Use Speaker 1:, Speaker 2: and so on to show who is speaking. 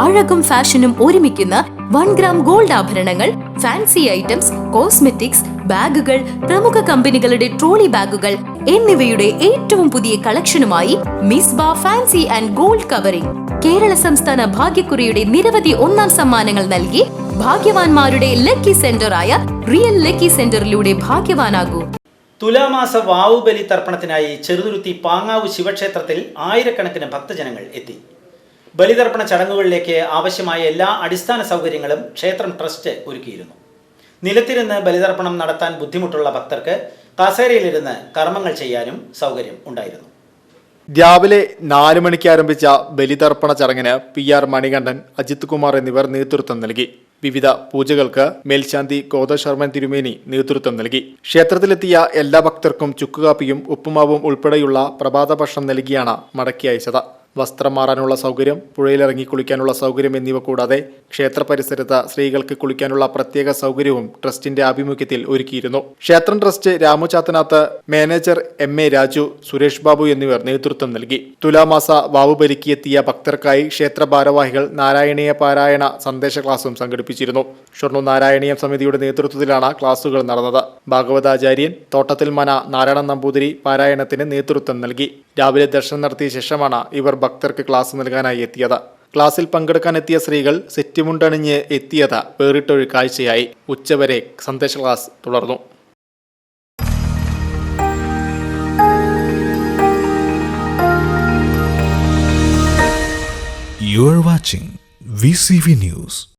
Speaker 1: അഴകും ഫാഷനും ഒരുമിക്കുന്ന one gram gold ആഭരണങ്ങൾ ഫാൻസി ഐറ്റംസ് കോസ്മെറ്റിക്സ് ബാഗുകൾ പ്രമുഖ കമ്പനികളുടെ ട്രോളി ബാഗുകൾ എന്നിവയുടെ ഏറ്റവും പുതിയ കളക്ഷനുമായി Misba fancy and gold covering. Kerala സംസ്ഥാന ഭാഗ്യക്കുറിയുടെ നിരവധി ഒന്നാം സമ്മാനങ്ങൾ നൽകി ഭാഗ്യവാന്മാരുടെ ലക്കി സെന്ററായ റിയൽ ലക്കി സെന്ററിലൂടെ ഭാഗ്യവാനാകൂ.
Speaker 2: തുലാമാസ വാവുബലി തർപ്പണത്തിനായി ചെറുതുരുത്തി പാങ്ങാവ് ശിവക്ഷേത്രത്തിൽ ആയിരക്കണക്കിന് ഭക്തജനങ്ങൾ എത്തി. ബലിതർപ്പണ ചടങ്ങുകളിലേക്ക് ആവശ്യമായ എല്ലാ അടിസ്ഥാന സൗകര്യങ്ങളും ക്ഷേത്രം ട്രസ്റ്റ് ഒരുക്കിയിരുന്നു. നിലത്തിരുന്ന് ബലിതർപ്പണം നടത്താൻ ബുദ്ധിമുട്ടുള്ള ഭക്തർക്ക് കസേരയിലിരുന്ന് കർമ്മങ്ങൾ ചെയ്യാനും സൗകര്യം ഉണ്ടായിരുന്നു.
Speaker 3: രാവിലെ നാല് മണിക്ക് ആരംഭിച്ച ബലിതർപ്പണ ചടങ്ങിന് പി ആർ മണികണ്ഠൻ അജിത് കുമാർ എന്നിവർ നേതൃത്വം നൽകി. വിവിധ പൂജകൾക്ക് മേൽശാന്തി ഗോദശർമ്മൻ തിരുമേനി നേതൃത്വം നൽകി. ക്ഷേത്രത്തിലെത്തിയ എല്ലാ ഭക്തർക്കും ചുക്കുകാപ്പിയും ഉപ്പുമാവും ഉൾപ്പെടെയുള്ള പ്രഭാത ഭക്ഷണം നൽകിയാണ് മടക്കി അയച്ചത്. വസ്ത്രം മാറാനുള്ള സൗകര്യം പുഴയിലിറങ്ങി കുളിക്കാനുള്ള സൗകര്യം എന്നിവ കൂടാതെ ക്ഷേത്ര പരിസരത്ത് സ്ത്രീകൾക്ക് കുളിക്കാനുള്ള പ്രത്യേക സൗകര്യവും ട്രസ്റ്റിന്റെ ആഭിമുഖ്യത്തിൽ ഒരുക്കിയിരുന്നു. ക്ഷേത്രം trust രാമുചാത്തനാഥ് manager M A Raju Suresh Babu എന്നിവർ നേതൃത്വം നൽകി. തുലാമാസ വാവ് എത്തിയ ഭക്തർക്കായി ക്ഷേത്ര ഭാരവാഹികൾ നാരായണീയ പാരായണ സന്ദേശ ക്ലാസും സംഘടിപ്പിച്ചിരുന്നു. ഷൊർണൂർ നാരായണീയ സമിതിയുടെ നേതൃത്വത്തിലാണ് ക്ലാസുകൾ നടന്നത്. ഭാഗവതാചാര്യൻ തോട്ടത്തിൽ മന നാരായണൻ നമ്പൂതിരി പാരായണത്തിന് നേതൃത്വം നൽകി. രാവിലെ ദർശനം നടത്തിയ ശേഷമാണ് ഇവർ ഭക്തർക്ക് ക്ലാസ് നൽകാനായി എത്തിയത്. ക്ലാസ്സിൽ പങ്കെടുക്കാനെത്തിയ സ്ത്രീകൾ സെറ്റുമുണ്ടണിഞ്ഞ് എത്തിയത് വേറിട്ടൊരു കാഴ്ചയായി. ഉച്ചവരെ സന്ദേശ ക്ലാസ് തുടർന്നു.
Speaker 4: You are watching VCV News.